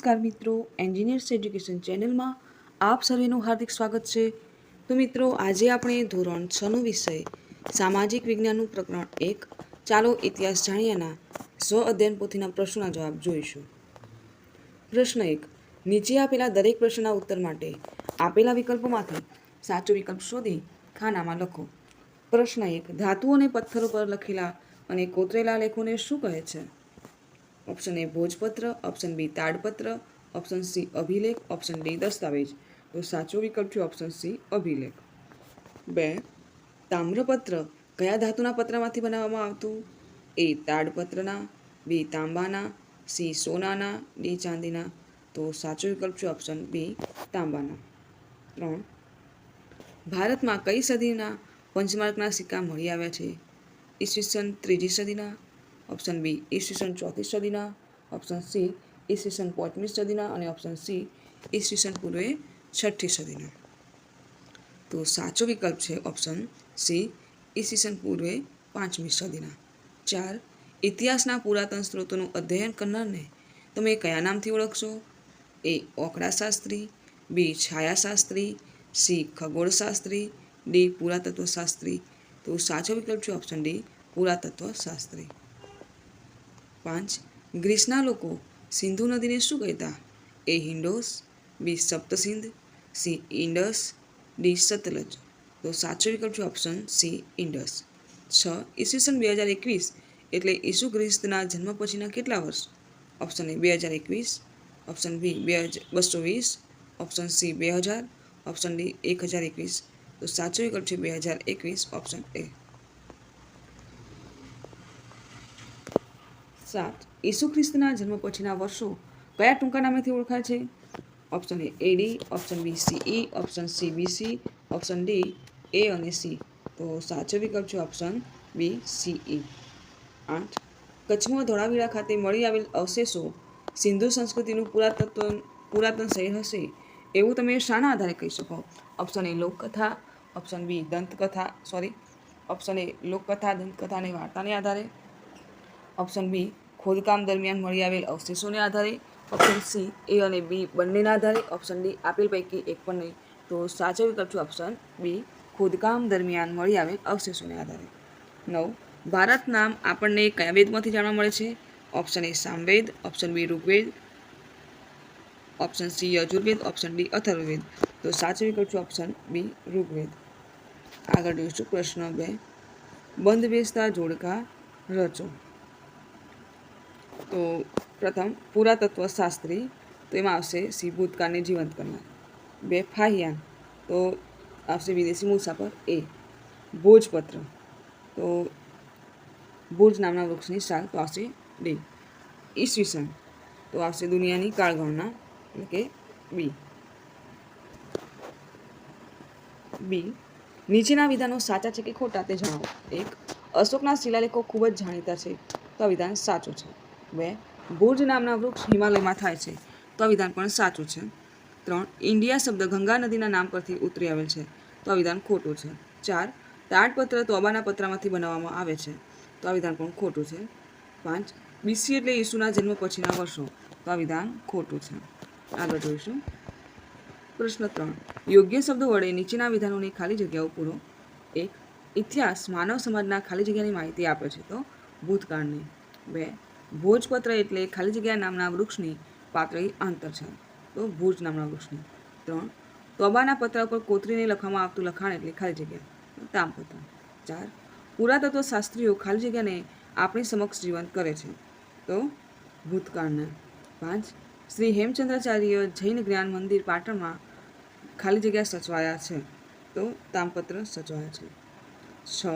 નમસ્કાર મિત્રો engineers education ચેનલમાં આપ સર્વેનું હાર્દિક સ્વાગત છે. તો મિત્રો, આજે આપણે ધોરણ છનો વિષય, સામાજિક વિજ્ઞાનનું પ્રકરણ એક, ચાલો ઇતિહાસ જાણ્યાના સ્વ અધ્યયન પોથીના પ્રશ્નોના જવાબ જોઈશું. પ્રશ્ન એક, નીચે આપેલા દરેક પ્રશ્નના ઉત્તર માટે આપેલા વિકલ્પોમાંથી સાચો વિકલ્પ શોધી ખાનામાં લખો. પ્રશ્ન એક ધાતુ અને પથ્થરો પર લખેલા અને કોતરેલા લેખોને શું કહે છે? ઓપ્શન એ ભોજપત્ર ઓપ્શન બી તાડપત્ર ઓપ્શન સી અભિલેખ ઓપ્શન ડી દસ્તાવેજ તો સાચો વિકલ્પ છે ઓપ્શન સી અભિલેખ બે, તામ્રપત્ર. કયા ધાતુના પત્રમાંથી બનાવવામાં આવતું? એ તાડપત્રના. બી તાંબાના. સી સોનાના. ડી ચાંદીના. તો સાચો વિકલ્પ છે ઓપ્શન બી તાંબાના. ત્રણ, ભારતમાં કઈ સદીના પંચમાર્કના સિક્કા મળી આવ્યા છે? ઈસવીસન ત્રીજી સદીના ઓપ્શન બી ઈસવીસન ચોથી સદીના, ઓપ્શન સી ઈસવીસન પાંચમી સદીના અને ઓપ્શન સી ઈસવીસન પૂર્વે છઠ્ઠી સદીના. તો સાચો વિકલ્પ છે ઓપ્શન સી ઈસવીસન પૂર્વે પાંચમી સદીના. ચાર, ઇતિહાસના પુરાતન સ્ત્રોતોનું અધ્યયન કરનારને તમે કયા નામથી ઓળખશો? એ ઓકડાશાસ્ત્રી બી, છાયાશાસ્ત્રી, સી, ખગોળશાસ્ત્રી, ડી, પુરાતત્વશાસ્ત્રી. તો સાચો વિકલ્પ છે ઓપ્શન ડી, પુરાતત્વશાસ્ત્રી. પાંચ ગ્રીસના લોકો સિંધુ નદીને શું કહેતા? A હિન્ડોસ B Saptasindh, C Indus, D Sutlej. તો સાચો વિકલ્પ છે ઓપ્શન સી ઇન્ડસ. છ ઈસવીસન બે હજાર એકવીસ એટલે ઈસુ ખ્રિસ્તના જન્મ પછીના કેટલા વર્ષ? ઓપ્શન એ બે હજાર એકવીસ, ઓપ્શન બી બે હજાર બસો વીસ, ઓપ્શન સી બે હજાર, ઓપ્શન ડી એક હજાર એકવીસ. તો સાચો વિકલ્પ છે બે હજાર એકવીસ, ઓપ્શન એ. સાત. ઈસુ ખ્રિસ્તના જન્મ પછીના વર્ષો કયા ટૂંકા નામેથી ઓળખાય છે? Option A AD option B CE option C BC option D A અને સી તો સાચો વિકલ્પ છે ઓપ્શન બી સીઈ આઠ. કચ્છમાં ધોળાવીરા ખાતે મળી આવેલ અવશેષો સિંધુ સંસ્કૃતિનું પુરાતત્વ પુરાતન શહેર હશે એવું તમે શાના આધારે કહી શકો? ઓપ્શન એ લોકકથા, ઓપ્શન બી દંતકથા સોરી ઓપ્શન એ લોકકથા, દંતકથા અને વાર્તાને આધારે. ઓપ્શન બી ખોદકામ દરમિયાન મળી આવેલ અવશેષોને આધારે, ઓપ્શન સી એ અને બી બંનેના આધારે, ઓપ્શન ડી આપેલ પૈકી એક પણ નહીં. તો સાચો વિકલ્પ છે ઓપ્શન બી ખોદકામ દરમિયાન મળી આવેલ અવશેષોને આધારે. નવ, ભારત નામ આપણને કયા વેદમાંથી જાણવા મળે છે? Option A Samaveda, option B Rigveda, option C Yajurveda, option D Atharvaveda. તો સાચો વિકલ્પ છે ઓપ્શન બી ઋગ્વેદ. આગળ જોઈશું પ્રશ્ન બે. બંધ બેસતા જોડકા રચો. તો પ્રથમ પુરાતત્વ શાસ્ત્રી તો એમાં આવશે સી ભૂતકાળને જીવંત કરનાર. બે ફાહિયાન, તો આવશે વિદેશી મુસાફર એ. ભોજપત્ર, તો ભોજ નામના વૃક્ષની શાલ, તો આવશે ડી ઈસવીસન, તો આવશે દુનિયાની કાળગણના, એટલે કે બી. બી. નીચેના વિધાનો સાચા છે કે ખોટા તે જણાવો. એક, અશોકના શિલાલેખો ખૂબ જ જાણીતા છે. તો આ વિધાન સાચું છે. બે. ભુજ નામના વૃક્ષ હિમાલયમાં થાય છે. તો આ વિધાન પણ સાચું છે. ત્રણ. ઇન્ડિયા શબ્દ ગંગા નદીના નામ પરથી ઉતરી આવેલ છે. તો આ વિધાન ખોટું છે. ચાર. તાડપત્ર તોબાના પત્રમાંથી બનાવવામાં આવે છે. તો આ વિધાન પણ ખોટું છે. પાંચ. બીસી એટલે ઈસુના જન્મ પછીના વર્ષો. તો આ વિધાન ખોટું છે. આગળ જોઈશું. પ્રશ્ન ત્રણ. યોગ્ય શબ્દો વડે નીચેના વિધાનોની ખાલી જગ્યાઓ પૂરો. એક. ઇતિહાસ માનવ સમાજના ખાલી જગ્યાની માહિતી આપે છે. તો ભૂતકાળની. બે. ભોજપત્ર એટલે ખાલી જગ્યા નામના વૃક્ષની પાતળી આંતર છે. તો ભુજ નામના વૃક્ષની. ત્રણ, તોબાના પત્ર ઉપર કોતરીને લખવામાં આવતું લખાણ એટલે ખાલી જગ્યા. તામપત્ર ચાર પુરાતત્વ શાસ્ત્રીઓ ખાલી જગ્યાને આપણી સમક્ષ જીવંત કરે છે. તો ભૂતકાળના. પાંચ, શ્રી હેમચંદ્રાચાર્ય જૈન જ્ઞાન મંદિર પાટણમાં ખાલી જગ્યા સચવાયા છે. તો તામપત્ર સચવાયા છે. છ,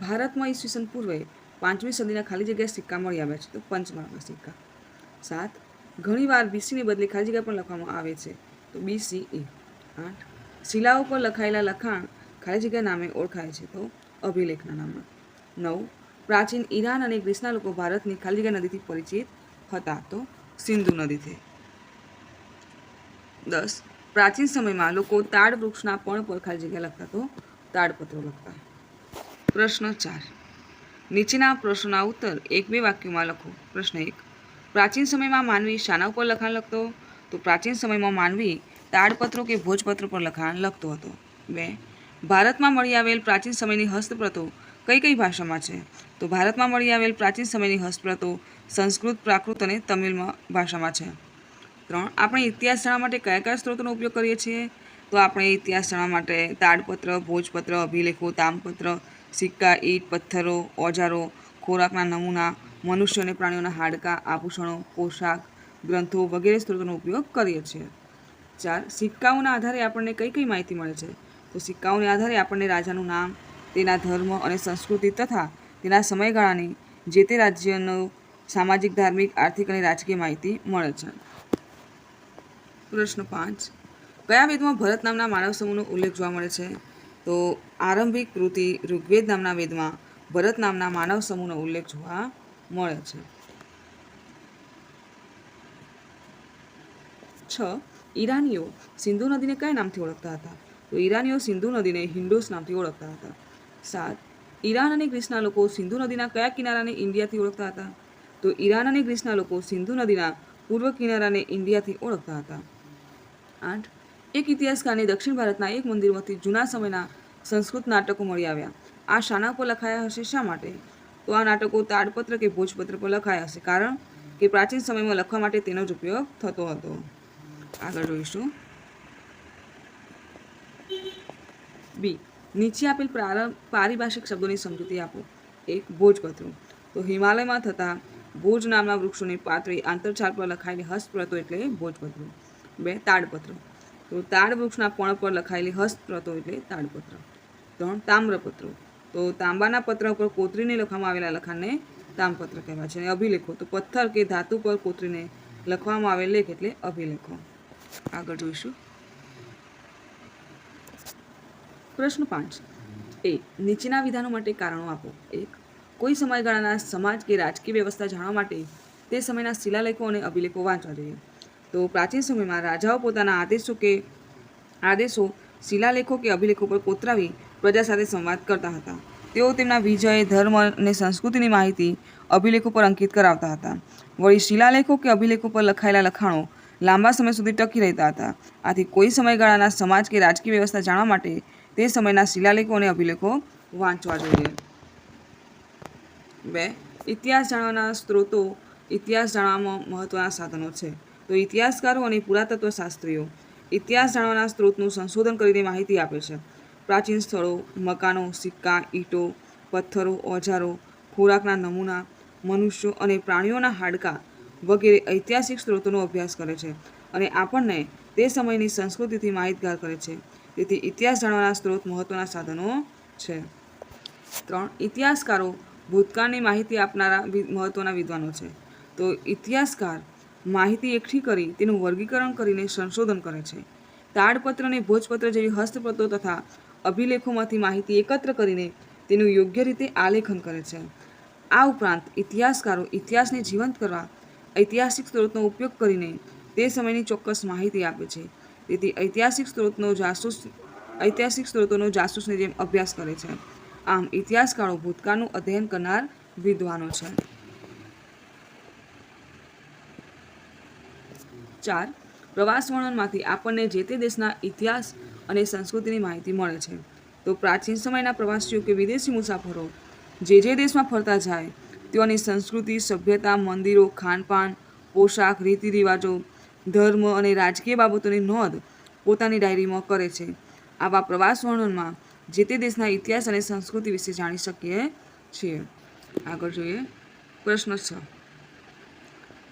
ભારતમાં ઈસવીસન પૂર્વે પાંચમી સદીના ખાલી જગ્યાએ સિક્કા મળી આવ્યા છે, તો પંચમાર્કના સિક્કા. સાત, ઘણીવાર બીસીની બદલે ખાલી જગ્યા પણ લખવામાં આવે છે, તો બીસીઈ આઠ શિલાઓ પર લખાયેલા લખાણ ખાલી જગ્યા નામે ઓળખાય છે, તો અભિલેખના નામમાં. નવ, પ્રાચીન ઈરાન અને ગ્રીસના લોકો ભારતની ખાલી જગ્યા નદીથી પરિચિત હતા, તો સિંધુ નદીથી દસ, પ્રાચીન સમયમાં લોકો તાડ વૃક્ષના પણ પર ખાલી જગ્યા લખતા, તો તાડપત્રો લખતા. પ્રશ્ન ચાર. નીચેના પ્રશ્નોના ઉત્તર એક બે વાક્યોમાં લખો. પ્રશ્ન એક, પ્રાચીન સમયમાં માનવી શાના ઉપર લખાણ લખતો? તો પ્રાચીન સમયમાં માનવી તાડપત્રો કે ભોજપત્રો પર લખાણ લખતો હતો. બે, ભારતમાં મળી આવેલ પ્રાચીન સમયની હસ્તપ્રતો કઈ કઈ ભાષામાં છે? તો ભારતમાં મળી આવેલ પ્રાચીન સમયની હસ્તપ્રતો સંસ્કૃત, પ્રાકૃત અને તમિલમાં ભાષામાં છે. ત્રણ, આપણે ઇતિહાસ જાણવા માટે કયા કયા સ્ત્રોતોનો ઉપયોગ કરીએ છીએ? તો આપણે ઇતિહાસ જાણવા માટે તાડપત્ર, ભોજપત્ર, અભિલેખો, તામપત્ર સિક્કા, ઈંટ, પથ્થરો, ઓજારો, ખોરાકના નમૂના, મનુષ્ય અને પ્રાણીઓના હાડકાં, આભૂષણો, પોશાક, ગ્રંથો વગેરે સ્ત્રોતોનો ઉપયોગ કરીએ છીએ. ચાર, સિક્કાઓના આધારે આપણને કઈ કઈ માહિતી મળે છે? તો સિક્કાઓને આધારે આપણને રાજાનું નામ, તેના ધર્મ અને સંસ્કૃતિ તથા તેના સમયગાળાની, જે તે રાજ્યનો સામાજિક, ધાર્મિક, આર્થિક અને રાજકીય માહિતી મળે છે. પ્રશ્ન પાંચ, કયા વેદમાં ભરત નામના માનવ સમૂહનો ઉલ્લેખ જોવા મળે છે? તો આરંભિક કૃતિ ઋગ્વેદ નામના વેદમાં ભરત નામના માનવ સમૂહનો ઉલ્લેખ જોવા મળે છે. છ. ઈરાનીઓ સિંધુ નદીને કયા નામથી ઓળખતા હતા? તો ઈરાનીઓ સિંધુ નદીને હિન્ડોસ નામથી ઓળખતા હતા. સાત. ઈરાન અને ગ્રીસના લોકો સિંધુ નદીના કયા કિનારાને ઇન્ડિયાથી ઓળખતા હતા? તો ઈરાન અને ગ્રીસના લોકો સિંધુ નદીના પૂર્વ કિનારાને ઇન્ડિયાથી ઓળખતા હતા. આઠ. એક ઇતિહાસકારને દક્ષિણ ભારતના એક મંદિરમાંથી જૂના સમયના સંસ્કૃત નાટકો મળી આવ્યા. આ શાના પર લખાયા હશે શા માટે? તો આ નાટકો તાડપત્ર કે ભોજપત્ર પર લખાયા હશે. કારણ કે પ્રાચીન સમયમાં લખવા માટે તેનો જ ઉપયોગ થતો હતો. આગળ જોઈશું. બી. નીચે આપેલ પ્રારંભ પારિભાષિક શબ્દોની સમજૂતી આપો. એક, ભોજપત્રો. તો હિમાલયમાં થતા ભોજ નામના વૃક્ષોની પાતળી આંતરછાલ પર લખાયેલી હસ્તપ્રતો એટલે ભોજપત્રો. બે, તાડપત્ર. તો તાડ વૃક્ષના પર લખાયેલી હસ્તપ્રતો એટલે તાડપત્ર. ત્રણ તામ્રપત્રો. તો તાંબાના પત્ર ઉપર કોતરીને લખવામાં આવેલા લખાણને તામપત્ર કહેવાય છે અને અભિલેખો. તો પથ્થર કે ધાતુ પર કોતરીને લખવામાં આવેલ લેખ એટલે અભિલેખો. આગળ જોઈશું. પ્રશ્ન પાંચ. એ, નીચેના વિધાનો માટે કારણો આપો. એક, કોઈ સમયગાળાના સમાજ કે રાજકીય વ્યવસ્થા જાણવા માટે તે સમયના શિલાલેખો અને અભિલેખો વાંચવા જોઈએ. તો પ્રાચીન સમયમાં રાજાઓ પોતાના આદેશો કે આદેશો શિલાલેખો કે અભિલેખો પર કોતરાવી પ્રજા સાથે સંવાદ કરતા હતા. તેઓ તેમના વિજય, ધર્મ અને સંસ્કૃતિની માહિતી અભિલેખો પર અંકિત કરાવતા હતા. વળી શિલાલેખો કે અભિલેખો પર લખાયેલા લખાણો લાંબા સમય સુધી ટકી રહેતા હતા. આથી કોઈ સમયગાળાના સમાજ કે રાજકીય વ્યવસ્થા જાણવા માટે તે સમયના શિલાલેખો અને અભિલેખો વાંચવા જોઈએ. બે, ઇતિહાસ જાણવાના સ્ત્રોતો ઇતિહાસ જાણવામાં મહત્ત્વના સાધનો છે. તો ઇતિહાસકારો અને પુરાતત્વ શાસ્ત્રીઓ ઇતિહાસ જાણવાના સ્ત્રોતનું સંશોધન કરીને માહિતી આપે છે. પ્રાચીન સ્થળો, મકાનો, સિક્કા, ઈંટો, પથ્થરો, ઓજારો, ખોરાકના નમૂના, મનુષ્યો અને પ્રાણીઓના હાડકાં વગેરે ઐતિહાસિક સ્ત્રોતોનો અભ્યાસ કરે છે અને આપણને તે સમયની સંસ્કૃતિથી માહિતગાર કરે છે. તેથી ઇતિહાસ જાણવાના સ્ત્રોત મહત્ત્વના સાધનો છે. ત્રણ, ઇતિહાસકારો ભૂતકાળની માહિતી આપનારા મહત્ત્વના વિદ્વાનો છે. તો ઇતિહાસકાર માહિતી એકઠી કરી તેનું વર્ગીકરણ કરીને સંશોધન કરે છે. તાડપત્ર અને ભોજપત્ર જેવી હસ્તપ્રતો તથા અભિલેખોમાંથી માહિતી એકત્ર કરીને તેનું યોગ્ય રીતે આલેખન કરે છે. આ ઉપરાંત ઇતિહાસકારો ઇતિહાસને જીવંત કરવા ઐતિહાસિક સ્ત્રોતનો ઉપયોગ કરીને તે સમયની ચોક્કસ માહિતી આપે છે. તેથી ઐતિહાસિક સ્ત્રોતનો જાસૂસ, ઐતિહાસિક સ્ત્રોતોનો જાસૂસની જેમ અભ્યાસ કરે છે, આમ ઇતિહાસકારો ભૂતકાળનું અધ્યયન કરનાર વિદ્વાનો છે. ચાર પ્રવાસ વર્ણનમાંથી આપણને જે તે દેશના ઇતિહાસ અને સંસ્કૃતિની માહિતી મળે છે. તો પ્રાચીન સમયના પ્રવાસીઓ કે વિદેશી મુસાફરો જે જે દેશમાં ફરતા જાય, તેઓની સંસ્કૃતિ, સભ્યતા, મંદિરો, ખાનપાન, પોશાક રીતિ રિવાજો ધર્મ અને રાજકીય બાબતોની નોંધ પોતાની ડાયરીમાં કરે છે. આવા પ્રવાસ વર્ણનમાં જે તે દેશના ઇતિહાસ અને સંસ્કૃતિ વિશે જાણી શકીએ છીએ. આગળ જોઈએ પ્રશ્ન છ.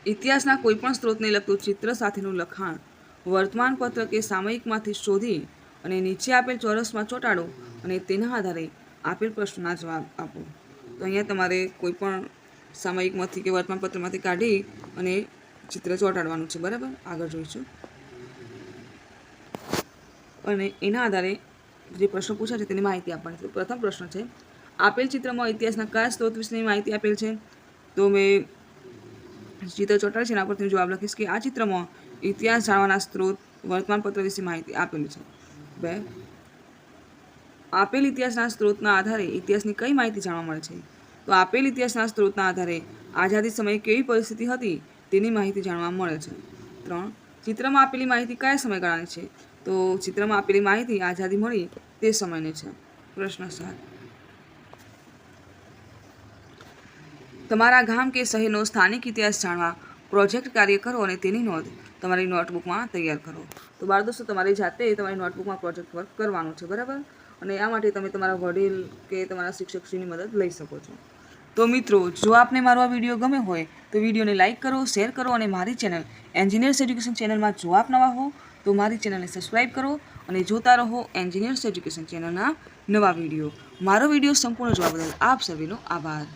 ઇતિહાસના કોઈપણ સ્ત્રોતને લગતું ચિત્ર સાથેનું લખાણ, વર્તમાનપત્ર કે સામયિકમાંથી શોધી અને નીચે આપેલ ચોરસમાં ચોંટાડો અને તેના આધારે આપેલ પ્રશ્નના જવાબ આપો. તો અહીંયા તમારે કોઈપણ સામયિકમાંથી કે વર્તમાનપત્રમાંથી કાઢી અને ચિત્ર ચોંટાડવાનું છે, બરાબર? આગળ જોઈશું. અને એના આધારે જે પ્રશ્નો પૂછ્યા છે તેની માહિતી આપવાની છે. પ્રથમ પ્રશ્ન છે, આપેલ ચિત્રમાં ઇતિહાસના કયા સ્ત્રોત વિશેની માહિતી આપેલ છે? તો મેં ચિત્ર ચોટાડી છે એના પરથી હું જવાબ લખીશ કે આ ચિત્રમાં ઇતિહાસ જાણવાના સ્ત્રોત, વર્તમાનપત્ર વિશે માહિતી આપેલી છે. બે, આપેલ ઇતિહાસના સ્ત્રોતના આધારે ઇતિહાસની કઈ માહિતી જાણવા મળે છે? તો આપેલ ઇતિહાસના સ્ત્રોતના આધારે આઝાદી સમયે કેવી પરિસ્થિતિ હતી તેની માહિતી જાણવા મળે છે. ત્રણ, ચિત્રમાં આપેલી માહિતી કયા સમયગાળાની છે? તો ચિત્રમાં આપેલી માહિતી આઝાદી મળી તે સમયની છે. પ્રશ્ન સાત તમારા ગામ કે શહેરનો સ્થાનિક ઇતિહાસ જાણવા પ્રોજેક્ટ કાર્ય કરો અને તેની નોંધ તમારી નોટબુકમાં તૈયાર કરો. તો બાળ દોસ્તો, તમારી જાતે તમારી નોટબુકમાં પ્રોજેક્ટ વર્ક કરવાનું છે, બરાબર? અને આ માટે તમે તમારા વડીલ કે તમારા શિક્ષકશ્રીની મદદ લઈ શકો છો. તો મિત્રો, જો આપને મારો આ વીડિયો ગમે હોય, તો વિડીયોને લાઇક કરો, શેર કરો અને મારી ચેનલ એન્જિનિયર્સ એજ્યુકેશન ચેનલમાં જો આપ નવા હો, તો મારી ચેનલને સબસ્ક્રાઈબ કરો અને જોતા રહો એન્જિનિયર્સ એજ્યુકેશન ચેનલના નવા વીડિયો. મારો વીડિયો સંપૂર્ણ જોવા બદલ આપ સર્વેનો આભાર.